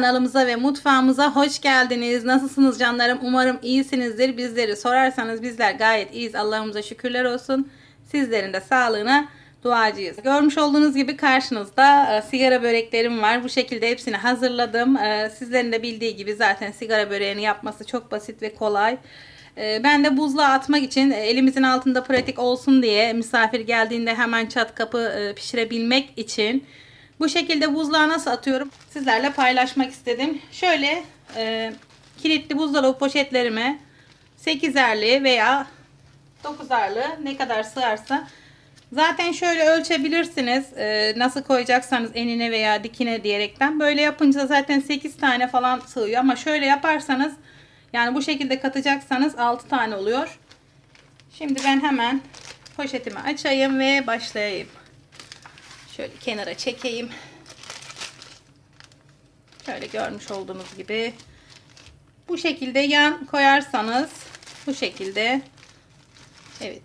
kanalımıza ve mutfağımıza hoş geldiniz. Nasılsınız canlarım? Umarım iyisinizdir. Bizleri sorarsanız bizler gayet iyiyiz. Allah'ımıza şükürler olsun. Sizlerin de sağlığına duacıyız. Görmüş olduğunuz gibi karşınızda e, sigara böreklerim var. Bu şekilde hepsini hazırladım. E, sizlerin de bildiği gibi zaten sigara böreğini yapması çok basit ve kolay. E, ben de buzluğa atmak için elimizin altında pratik olsun diye misafir geldiğinde hemen çat kapı pişirebilmek için bu şekilde buzluğa nasıl atıyorum sizlerle paylaşmak istedim. Şöyle e, kilitli buzdolabı poşetlerime 8'erli veya 9'arlı ne kadar sığarsa zaten şöyle ölçebilirsiniz e, nasıl koyacaksanız enine veya dikine diyerekten böyle yapınca zaten 8 tane falan sığıyor ama şöyle yaparsanız yani bu şekilde katacaksanız 6 tane oluyor. Şimdi ben hemen poşetimi açayım ve başlayayım. Şöyle kenara çekeyim. Şöyle görmüş olduğunuz gibi. Bu şekilde yan koyarsanız bu şekilde evet.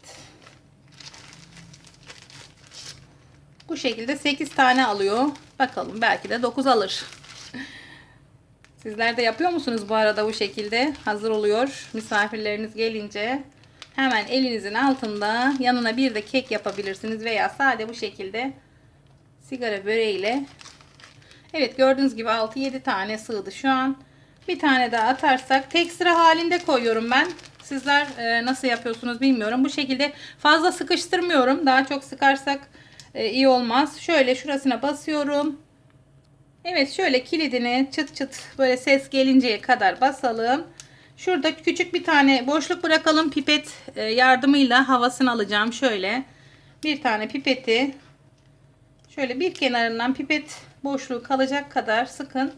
Bu şekilde 8 tane alıyor. Bakalım belki de 9 alır. Sizler de yapıyor musunuz bu arada bu şekilde? Hazır oluyor. Misafirleriniz gelince hemen elinizin altında yanına bir de kek yapabilirsiniz veya sade bu şekilde sigara böreğiyle. Evet gördüğünüz gibi 6-7 tane sığdı şu an. Bir tane daha atarsak tek sıra halinde koyuyorum ben. Sizler e, nasıl yapıyorsunuz bilmiyorum. Bu şekilde fazla sıkıştırmıyorum. Daha çok sıkarsak e, iyi olmaz. Şöyle şurasına basıyorum. Evet şöyle kilidini çıt çıt böyle ses gelinceye kadar basalım. Şurada küçük bir tane boşluk bırakalım. Pipet e, yardımıyla havasını alacağım. Şöyle bir tane pipeti şöyle bir kenarından pipet boşluğu kalacak kadar sıkın.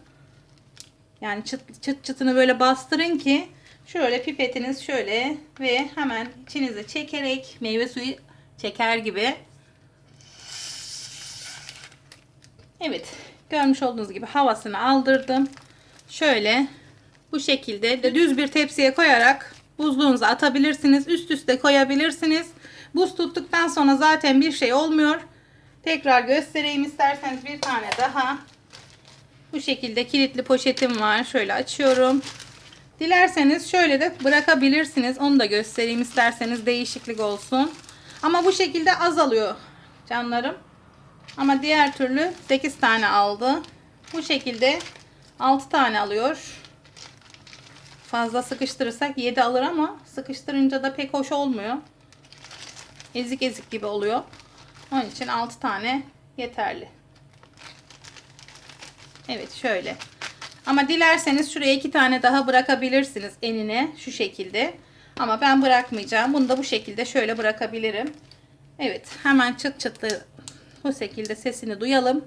Yani çıt çıt çıtını böyle bastırın ki şöyle pipetiniz şöyle ve hemen içinize çekerek meyve suyu çeker gibi. Evet görmüş olduğunuz gibi havasını aldırdım. Şöyle bu şekilde de düz bir tepsiye koyarak buzluğunuza atabilirsiniz. Üst üste koyabilirsiniz. Buz tuttuktan sonra zaten bir şey olmuyor. Tekrar göstereyim isterseniz bir tane daha. Bu şekilde kilitli poşetim var. Şöyle açıyorum. Dilerseniz şöyle de bırakabilirsiniz. Onu da göstereyim isterseniz değişiklik olsun. Ama bu şekilde azalıyor canlarım. Ama diğer türlü 8 tane aldı. Bu şekilde 6 tane alıyor. Fazla sıkıştırırsak 7 alır ama sıkıştırınca da pek hoş olmuyor. Ezik ezik gibi oluyor. Onun için 6 tane yeterli. Evet şöyle. Ama dilerseniz şuraya 2 tane daha bırakabilirsiniz enine şu şekilde. Ama ben bırakmayacağım. Bunu da bu şekilde şöyle bırakabilirim. Evet hemen çıt çıtlı bu şekilde sesini duyalım.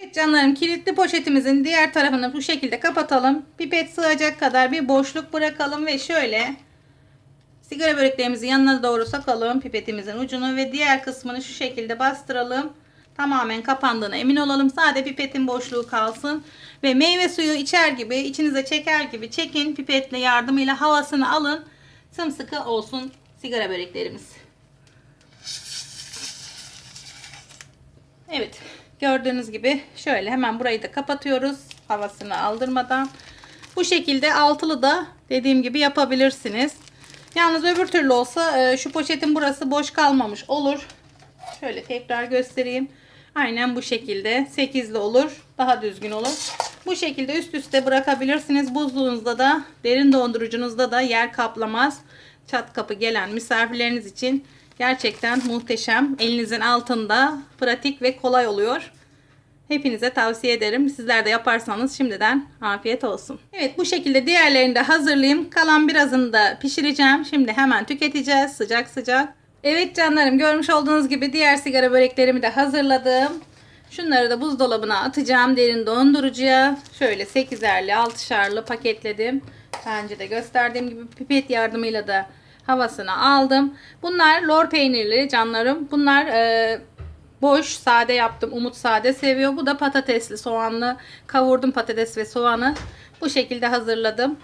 Evet canlarım kilitli poşetimizin diğer tarafını bu şekilde kapatalım. Pipet sığacak kadar bir boşluk bırakalım ve şöyle sigara böreklerimizi yanına doğru sokalım pipetimizin ucunu ve diğer kısmını şu şekilde bastıralım. Tamamen kapandığına emin olalım. Sade pipetin boşluğu kalsın. Ve meyve suyu içer gibi içinize çeker gibi çekin pipetle yardımıyla havasını alın. Sımsıkı olsun sigara böreklerimiz. Evet gördüğünüz gibi şöyle hemen burayı da kapatıyoruz havasını aldırmadan. Bu şekilde altılı da dediğim gibi yapabilirsiniz. Yalnız öbür türlü olsa e, şu poşetin burası boş kalmamış olur. Şöyle tekrar göstereyim. Aynen bu şekilde 8'li olur. Daha düzgün olur. Bu şekilde üst üste bırakabilirsiniz. Buzluğunuzda da derin dondurucunuzda da yer kaplamaz. Çat kapı gelen misafirleriniz için gerçekten muhteşem. Elinizin altında pratik ve kolay oluyor. Hepinize tavsiye ederim. Sizler de yaparsanız şimdiden afiyet olsun. Evet bu şekilde diğerlerini de hazırlayayım. Kalan birazını da pişireceğim. Şimdi hemen tüketeceğiz sıcak sıcak. Evet canlarım görmüş olduğunuz gibi diğer sigara böreklerimi de hazırladım. Şunları da buzdolabına atacağım derin dondurucuya. Şöyle 8'erli 6'şarlı paketledim. Önce de gösterdiğim gibi pipet yardımıyla da havasını aldım. Bunlar lor peynirli canlarım. Bunlar e, boş sade yaptım. Umut sade seviyor. Bu da patatesli soğanlı. Kavurdum patates ve soğanı. Bu şekilde hazırladım.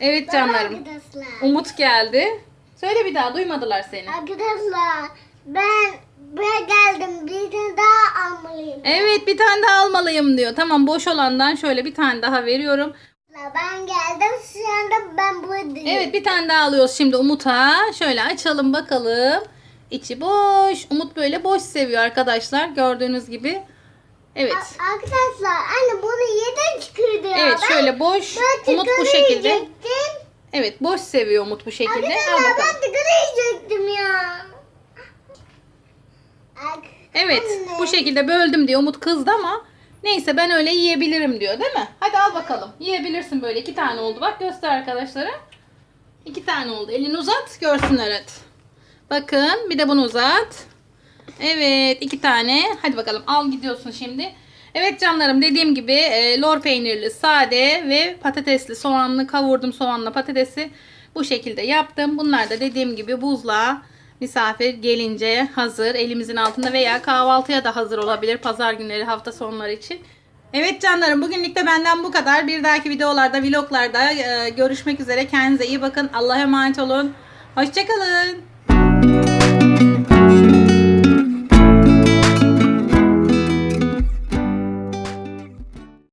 Evet canlarım. Arkadaşlar. Umut geldi. Söyle bir daha duymadılar seni. Arkadaşlar ben Ben geldim. Bir tane daha almalıyım. Evet bir tane daha almalıyım diyor. Tamam boş olandan şöyle bir tane daha veriyorum. Ben geldim. Şu anda ben buradayım. Evet bir tane daha alıyoruz şimdi Umut'a. Şöyle açalım bakalım. İçi boş. Umut böyle boş seviyor arkadaşlar. Gördüğünüz gibi. Evet. A- Arkadaşlar anne bunu yeden çıkıyordu ya. Evet Ben- şöyle boş. ben Umut bu şekilde. yiyecektim. Evet boş seviyor Umut bu şekilde. Al Arkadaşlar bakalım. ben tıkanı yiyecektim ya. Evet Anne. bu şekilde böldüm diyor. Umut kızdı ama neyse ben öyle yiyebilirim diyor değil mi? Hadi al bakalım. Yiyebilirsin böyle. iki tane oldu. Bak göster arkadaşlara. İki tane oldu. Elini uzat görsünler hadi. Bakın bir de bunu uzat. Evet iki tane. Hadi bakalım al gidiyorsun şimdi. Evet canlarım dediğim gibi e, lor peynirli sade ve patatesli soğanlı kavurdum soğanla patatesi bu şekilde yaptım. Bunlar da dediğim gibi buzluğa misafir gelince hazır elimizin altında veya kahvaltıya da hazır olabilir pazar günleri hafta sonları için. Evet canlarım bugünlük de benden bu kadar. Bir dahaki videolarda vloglarda e, görüşmek üzere. Kendinize iyi bakın. Allah'a emanet olun. Hoşçakalın. Thank you.